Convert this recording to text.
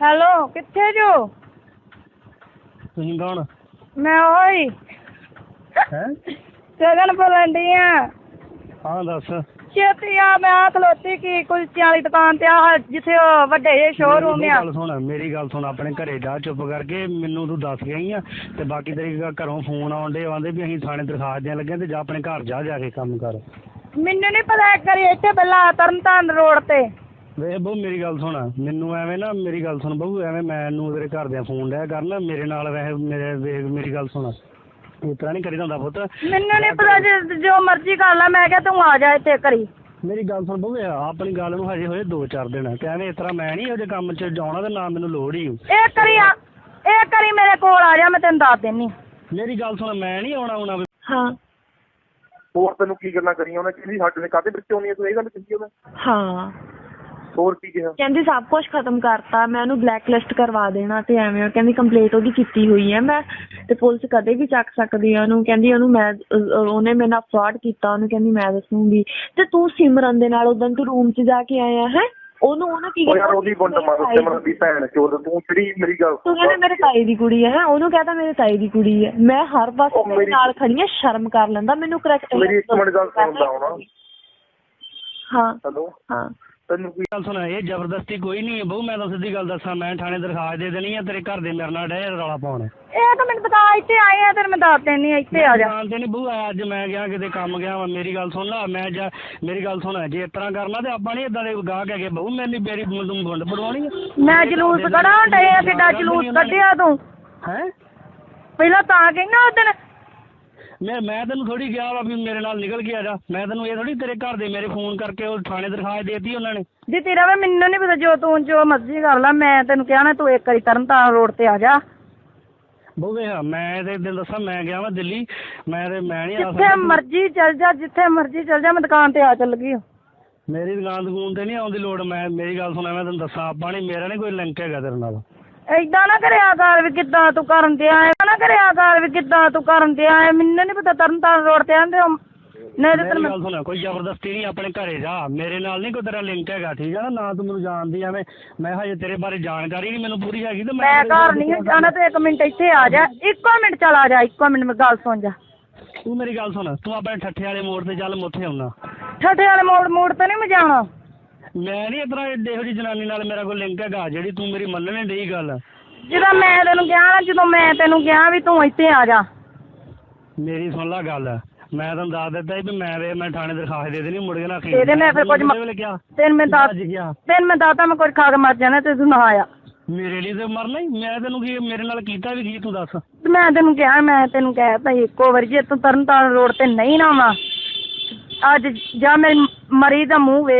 Hello ਕਿੱਥੇ ਜੋ? ਤੁਸੀਂ ਕੌਣ? ਮੈਂ ਓਏ ਹੈ? ਸਗਨ ਬੋਲਣ ਡਈ ਆ ਹਾਂ ਦੱਸ। ਛੇਤੀ ਆ ਮੈਂ ਆ ਖਲੋਤੀ ਕੀ ਕੁਲਚਿਆਂ ਵਾਲੀ ਦੁਕਾਨ ਤੇ ਆ ਜਿੱਥੇ ਉਹ ਵੱਡੇ ਜਿਹੇ ਸ਼ੋਰੂਮ ਮੇਰੀ ਆ। ਗੱਲ ਸੁਣ ਮੇਰੀ ਗੱਲ ਸੁਣ ਆਪਣੇ ਘਰੇ ਜਾ ਚੁੱਪ ਕਰਕੇ ਮੈਨੂੰ ਤੂੰ ਦੱਸ ਗਈ ਆ ਤੇ ਬਾਕੀ ਤੇਰੇ ਘ- ਘਰੋਂ ਫੋਨ ਆਉਂਦੇ ਆਂਦੇ ਵੀ ਅਸੀਂ ਥਾਣੇ ਦਰਖਾਸਤ ਦੇਣ ਲੱਗੇ ਤੇ ਜਾ ਆਪਣੇ ਘਰ ਜਾ ਜਾ ਕੇ ਕੰਮ ਕਰ। ਮੈਨੂੰ ਨਹੀਂ ਪਤਾ ਇੱਕ ਵਾਰੀ ਇੱਥੇ ਬੱਲਾ ਤਰਨਤਾਰਨ ਰੋਡ ਤੇ। ਵੇ ਬਹੁ ਮੇਰੀ ਗੱਲ ਸੁਣ। ਮੈਨੂੰ ਐਵੇਂ ਨਾ ਮੇਰੀ ਗੱਲ ਸੁਣ ਬਹੁ ਐਵੇਂ ਮੈਨੂੰ ਤੇਰੇ ਘਰ ਦੇ ਫੋਨ ਡਿਆ ਕਰਨ। ਮੇਰੇ ਨਾਲ ਵੈਸੇ ਮੇਰੇ ਵੇਖ ਮੇਰੀ ਗੱਲ ਸੁਣ। ਇਸ ਤਰ੍ਹਾਂ ਨਹੀਂ ਕਰੀਦਾ ਹੁੰਦਾ ਪੁੱਤ। ਮੈਨੂੰ ਨਹੀਂ ਪਤਾ ਜੇ ਜੋ ਮਰਜ਼ੀ ਕਰ ਲੈ ਮੈਂ ਕਿਹਾ ਤੂੰ ਆ ਜਾ ਇੱਥੇ ਕਰੀ ਮੇਰੀ ਗੱਲ ਸੁਣ ਬਹੁ ਆਪਣੀ ਗੱਲ ਨੂੰ ਹਜੇ ਹੋਏ 2-4 ਦਿਨ। ਕਹਿੰਦੇ ਇਸ ਤਰ੍ਹਾਂ ਮੈਂ ਨਹੀਂ ਉਹਦੇ ਕੰਮ 'ਚ ਜਾਣਾ ਤੇ ਨਾ ਮੈਨੂੰ ਲੋੜ ਹੀ। ਓ। ਇਹ ਕਰੀ ਆ ਇਹ ਕਰੀ ਮੇਰੇ ਕੋਲ ਆ ਜਾ ਮੈਂ ਤੈਨੂੰ ਦੱਸ ਦਿੰਨੀ। ਮੇਰੀ ਗੱਲ ਸੁਣ ਮੈਂ ਨਹੀਂ ਆਉਣਾ ਆਉਣਾ ਹਾਂ। ਹੋਰ ਤੈਨੂੰ ਕੀ ਗੱਲਾਂ ਕਰੀਆਂ ਉਹਨੇ? ਕਹਿੰਦੀ ਸਾਡੇ ਨੇ ਕਾਹਦੇ ਵਿੱਚ ਆਉਣੀ ਹੈ ਤੂੰ ਇਹ ਗੱਲ ਕੀਤੀ ਉਹਨੇ। ਹਾਂ। ਹੋਰ ਕੀ ਕਿਹਾ? ਕਹਿੰਦੀ ਸਭ ਕੁਝ ਖਤਮ ਕਰਤਾ ਮੈਂ ਉਹਨੂੰ ਬਲੈਕ ਲਿਸਟ ਕਰਵਾ ਦੇਣਾ ਤੇ ਐਵੇਂ ਉਹ ਕਹਿੰਦੀ ਕੰਪਲੀਟ ਉਹਦੀ ਕੀਤੀ ਹੋਈ ਹੈ। ਮੈਂ ਤੇ ਪੁਲਿਸ ਕਦੇ ਵੀ ਚੱਕ ਸਕਦੀ ਆ ਉਹਨੂੰ। ਕਹਿੰਦੀ ਉਹਨੂੰ ਮੈਂ ਅਹ, ਉਹਨੇ ਮੇਰੇ ਨਾਲ ਫਰਾਡ ਕੀਤਾ ਉਹਨੂੰ ਕਹਿੰਦੀ ਮੈਂ ਦੱਸੂਗੀ। ਤੇ ਤੂੰ ਸਿਮਰਨ ਦੇ ਨਾਲ ਉਦੋਂ ਤੂੰ ਰੂਮ 'ਚ ਜਾ ਕੇ ਆਇਆ ਹੈ? ਉਹਨੂੰ ਉਹਨੂੰ ਕੀ ਉਹ ਯਾਰ ਉਹਦੀ ਬੁੰਡ ਮਾਰ ਮਨ ਦੀ ਭੈਣ ਚੋਦ ਤੂੰ ਜਿਹੜੀ ਮੇਰੀ ਗੱਲ ਤੂੰ ਕਹਿੰਦਾ ਮੇਰੇ ਤਾਈ ਦੀ ਕੁੜੀ ਹੈ ਉਹਨੂੰ ਕਹਤਾ ਮੇਰੇ ਤਾਈ ਦੀ ਕੁੜੀ ਹੈ। ਮੈਂ ਹਰ ਵਕਤ ਉਹ ਮੇਰੇ ਮੇਰੀ- ਨਾਲ ਖੜੀ ਹਾਂ ਸ਼ਰਮ ਕਰ ਲੈਂਦਾ। ਮੈਨੂੰ ਕਰੈਕਟ ਮੇਰੀ ਇੱਕ ਮਿੰਟ ਗੱਲ ਸੁਣਦਾ ਹੋਣਾ। ਹਾਂ ਹੈਲੋ? ਹਾਂ। ਤੈਨੂੰ ਕੀ ਗੱਲ ਸੁਣ ਇਹ ਜ਼ਬਰਦਸਤੀ ਕੋਈ ਨਹੀਂ ਹੈ ਬਹੁ ਮੈਂ ਤਾਂ ਸਿੱਧੀ ਗੱਲ ਦੱਸਾਂ ਮੈਂ ਥਾਣੇ ਦਰਖਾਸਤ ਦੇ ਦੇਣੀ ਆ ਤੇਰੇ ਘਰ ਦੇ ਮੇਰੇ ਨਾਲ ਡਏ ਰੌਲਾ ਪਾਉਣ। ਇਹ ਤਾਂ ਮੈਨੂੰ ਪਤਾ ਇੱਥੇ ਆਏ ਆ ਤੈਨੂੰ ਮੈਂ ਦੱਸ ਦਿੰਨੀ ਆ ਇੱਥੇ ਆ ਜਾ। ਤੇ ਨਹੀਂ ਬਹੂ ਅੱਜ ਮੈਂ ਗਿਆ ਕਿਤੇ ਕੰਮ ਗਿਆ ਵਾਂ ਮੇਰੀ ਗੱਲ ਸੁਣ ਲਾ ਮੈਂ ਜਾ ਮੇਰੀ ਗੱਲ ਸੁਣ ਜੇ ਇਸ ਤਰ੍ਹਾਂ ਕਰਨਾ ਤੇ ਆਪਾਂ ਨਹੀਂ ਇਦਾਂ ਦੇ ਗਾਹਕ ਹੈਗੇ ਬਹੂ ਮੇਰੀ ਮੇਰੀ ਤੂੰ ਗੁੰਡ ਪੜਵਾਉਣੀ ਮੈਂ ਜਲੂਸ ਕਢਾਉਣ ਡਏ ਆ ਕਿੱਡਾ ਜਲੂਸ ਕੱਢਿਆ ਤੂੰ। ਹੈ? ਪਹਿਲਾਂ ਤਾਂ ਕਹਿੰਦਾ ਉਦਣ ਮੈਂ ਮੈਂ ਤੈਨੂੰ ਥੋੜੀ ਕਿਹਾ ਵਾ ਵੀ ਮੇਰੇ ਨਾਲ ਨਿਕਲ ਕੇ ਆ ਜਾ। ਮੈਂ ਤੈਨੂੰ ਇਹ ਥੋੜੀ ਤੇਰੇ ਘਰ ਦੇ ਮੇਰੇ ਫੋਨ ਕਰਕੇ ਉਹ ਥਾਣੇ ਦਰਖਾਸਤ ਦੇਤੀ ਉਹਨਾਂ ਨੇ। ਜੀ ਤੇਰਾ ਵੇ ਮੈਨੂੰ ਨਹੀਂ ਪਤਾ ਜੋ ਤੂੰ ਜੋ ਮਰਜ਼ੀ ਕਰ ਲੈ। ਮੈਂ ਤੈਨੂੰ ਕਿਹਾ ਨਾ ਤੂੰ ਇੱਕ ਵਾਰੀ ਤਰਨਤਾਰਨ ਰੋਡ ਤੇ ਆ ਜਾ। ਬਹੁ ਵੇਖ ਮੈਂ ਤੇ ਦਿਨ ਦੱਸਾਂ ਮੈਂ ਗਿਆ ਵਾਂ ਦਿੱਲੀ। ਮੈਂ ਤੇ ਮੈਂ ਨਹੀਂ ਆ ਜਿੱਥੇ ਮਰਜ਼ੀ ਚੱਲ ਜਾ ਜਿੱਥੇ ਮਰਜ਼ੀ ਚੱਲ ਜਾ ਮੈਂ ਦੁਕਾਨ ਤੇ ਆ ਚੱਲ ਗਈ ਹਾਂ। ਮੇਰੀ ਦੁਕਾਨ ਦੁਕਾਨ ਤੇ ਨਹੀਂ ਆਉਣ ਦੀ ਲੋੜ। ਮੈਂ ਮੇਰੀ ਗੱਲ ਸੁਣਾ ਮੈਂ ਤੈਨੂੰ ਦੱਸਾਂ ਆਪਾਂ ਨਹੀਂ ਮੇਰਾ ਨਹੀਂ ਕੋਈ ਲਿੰਕ ਹੈਗਾ ਤੇਰੇ ਨਾਲ। ਏਦਾਂ ਨਾ ਕਰਿਆ ਕਰ ਵੀ ਕਿੱਦਾਂ ਤੂੰ ਕਰਨ ਦਿਆ ਏਦਾਂ ਨਾ ਕਰਿਆ ਕਰ ਵੀ ਕਿੱਦਾਂ ਤੂੰ ਕਰਨ ਦਿਆ ਏ ਮੈਨੂੰ ਨਹੀਂ ਪਤਾ ਤਰਨਤਾਰਨ ਰੋਡ ਤੇ ਆਂਦੇ ਹੋ। ਨਹੀਂ ਤੇ ਮੇਰੀ ਗੱਲ ਸੁਣ ਕੋਈ ਜ਼ਬਰਦਸਤੀ ਨਹੀਂ ਆਪਣੇ ਘਰੇ ਜਾ ਮੇਰੇ ਨਾਲ ਨਹੀਂ ਕੋਈ ਤੇਰਾ ਲਿੰਕ ਹੈਗਾ ਠੀਕ ਹੈ ਨਾ? ਨਾ ਤੂੰ ਮੈਨੂੰ ਜਾਣਦੀ ਐਵੇਂ ਮੈਂ ਹਜੇ ਤੇਰੇ ਬਾਰੇ ਜਾਣਕਾਰੀ ਨਹੀਂ ਮੈਨੂੰ ਪੂਰੀ ਹੈਗੀ ਤੇ ਮੈਂ ਘਰ ਨਹੀਂ ਜਾਣਾ ਤੇ ਇੱਕ ਮਿੰਟ ਇੱਥੇ ਆ ਜਾ ਇੱਕੋ ਮਿੰਟ ਚੱਲ ਆ ਜਾ ਇੱਕੋ ਮਿੰਟ ਮੈਂ ਗੱਲ ਸੁਣ ਜਾ। ਤੂੰ ਮੇਰੀ ਗੱਲ ਸੁਣ ਤੂੰ ਆਪਣੇ ਠੱਠੇ ਵਾਲੇ ਮੋੜ ਤੇ ਚੱਲ ਮੈਂ ਉੱਥੇ ਆਉਣਾ। ਠੱਠੇ ਵਾਲੇ ਮੋੜ ਮੋੜ ਤੇ ਨਹੀਂ ਮੈਂ ਜਾਣਾ। ਮੈਂ ਨਹੀਂ ਇਤਨਾ ਇਹੋ ਜਿਹੀ ਜਨਾਨੀ ਨਾਲ ਮੇਰਾ ਕੋਈ ਲਿੰਕ ਹੈਗਾ ਜਿਹੜੀ ਤੂੰ ਮੇਰੀ ਮੰਨਣੇ ਡਈ ਗੱਲ। ਜਦੋਂ ਮੈਂ ਤੈਨੂੰ ਕਿਹਾ ਨਾ ਜਦੋਂ ਮੈਂ ਤੈਨੂੰ ਕਿਹਾ ਵੀ ਤੂੰ ਇੱਥੇ ਆ ਜਾ। ਮੇਰੀ ਸੁਣ ਲੈ ਗੱਲ ਮੈਂ ਤੈਨੂੰ ਦੱਸ ਦਿੱਤਾ ਸੀ ਵੀ ਮੈਂ ਵੇ ਮੈਂ ਥਾਣੇ ਦਰਖਾਸਤ ਦੇ ਦੇਣੀ ਮੁੜ ਕੇ ਨਾ ਦੇ ਦੇ, ਮੈਂ ਫਿਰ ਕੁਝ ਮ- ਕਿਹਾ ਤੈਨੂੰ ਮੈਂ ਦੱਸ ਗਿਆ ਤੈਨੂੰ ਮੈਂ ਦੱਸਦਾ ਮੈਂ ਕੁਝ ਖਾ ਕੇ ਮਰ ਜਾਣਾ ਤੇ ਤੂੰ ਨਾ ਆਇਆ ਮੇਰੇ ਲਈ ਤੇ ਮਰਨਾ ਹੀ ਮੈਂ ਤੈਨੂੰ ਕੀ ਮੇਰੇ ਨਾਲ ਕੀਤਾ ਵੀ ਕੀ ਤੂੰ ਦੱਸ। ਤੇ ਮੈਂ ਤੈਨੂੰ ਕਿਹਾ ਮੈਂ ਤੈਨੂੰ ਕਹਿਤਾ ਸੀ ਇੱਕੋ ਵਾਰੀ ਜੇ ਤੂੰ ਤਰਨਤਾਰਨ ਰੋਡ ਤੇ ਨਹੀਂ ਨਾ ਆਉਣਾ ਅੱਜ ਜਾਂ ਮੇਰੀ ਮਰੀ ਦਾ ਮੂੰਹ ਵੇਖ